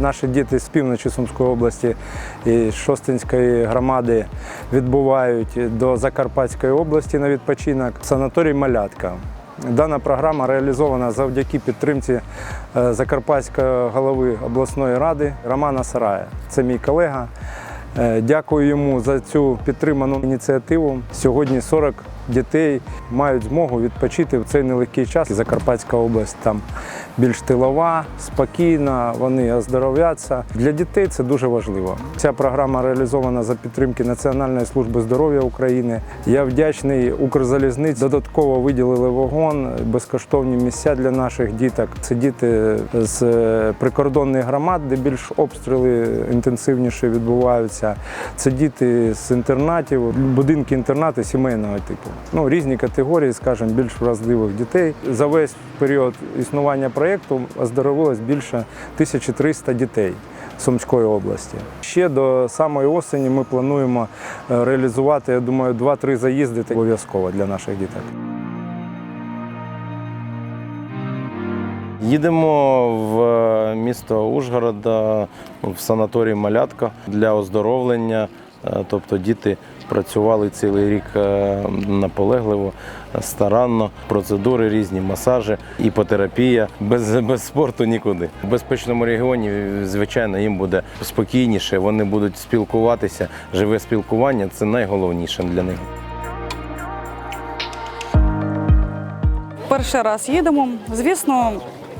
Наші діти з півночі Сумської області і Шостинської громади відбувають до Закарпатської області на відпочинок. Санаторій Малятка. Дана програма реалізована завдяки підтримці е, Закарпатського голови обласної ради Романа Сарая. Це мій колега. Е, Дякую йому за цю підтриману ініціативу. Сьогодні 40 дітей мають змогу відпочити в цей нелегкий час. Закарпатська область там більш тилова, спокійна, вони оздоровляться. Для дітей це дуже важливо. Ця програма реалізована за підтримки Національної служби здоров'я України. Я вдячний Укрзалізниць. Додатково виділили вагон, безкоштовні місця для наших діток. Це діти з е, прикордонних громад, де більш обстріли інтенсивніше відбуваються. Це діти з інтернатів, будинки інтернати сімейного типу. Ну, різні категорії, скажімо, більш вразливих дітей. За весь період існування проєкту оздоровилось більше 1300 дітей. Сумської області. Ще до самої осені ми плануємо е, реалізувати, я думаю, 2-3 заїзди обов'язково для наших діток. Їдемо в е, місто Ужгорода в санаторій Малятка для оздоровлення. Е, Тобто діти працювали цілий рік е, наполегливо, старанно, процедури різні, масажі, іпотерапія. Без, без спорту нікуди. В безпечному регіоні, звичайно, їм буде спокійніше, вони будуть спілкуватися. Живе спілкування це найголовніше для них. Перший раз їдемо. Звісно,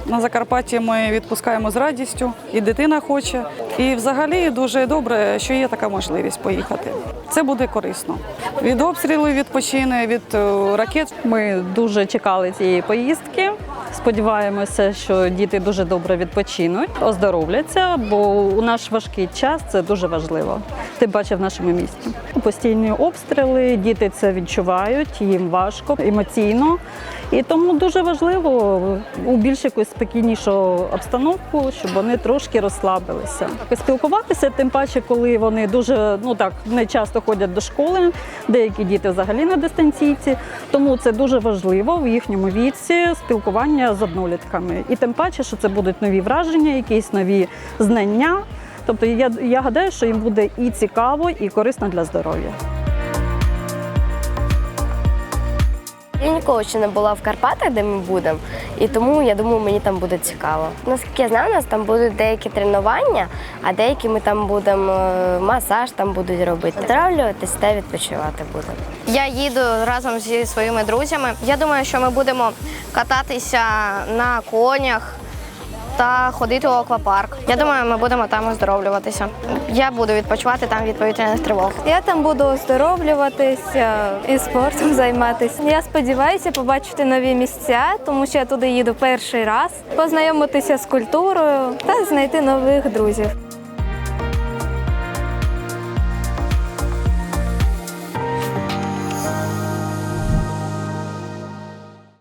на Закарпатті ми відпускаємо з радістю, і дитина хоче. І взагалі дуже добре, що є така можливість поїхати. Це буде корисно. Від обстрілів відпочине, від е, ракет. Ми дуже чекали цієї поїздки. Сподіваємося, що діти дуже добре відпочинуть, оздоровляться, бо у наш важкий час це дуже важливо. Тим паче в нашому місті. Постійні обстріли, діти це відчувають, їм важко емоційно. І тому дуже важливо у більш якусь спокійнішу обстановку, щоб вони трошки розслабилися. Спілкуватися, тим паче, коли вони дуже ну так не часто ходять до школи, деякі діти взагалі на дистанційці. Тому це дуже важливо в їхньому віці спілкування з однолітками. І тим паче, що це будуть нові враження, якісь нові знання. Тобто я, я гадаю, що їм буде і цікаво, і корисно для здоров'я. Ніколи ще не була в Карпатах, де ми будемо, і тому я думаю, мені там буде цікаво. Наскільки я знаю, у нас там будуть деякі тренування, а деякі ми там будемо е, масаж там будуть робити. Отравлюватись та відпочивати будемо. Я їду разом зі своїми друзями. Я думаю, що ми будемо кататися на конях та ходити у аквапарк. Я думаю, ми будемо там оздоровлюватися. Я буду відпочивати там від повітряних тривог. Я там буду оздоровлюватися і спортом займатися. Я сподіваюся побачити нові місця, тому що я туди їду перший раз, познайомитися з культурою та знайти нових друзів.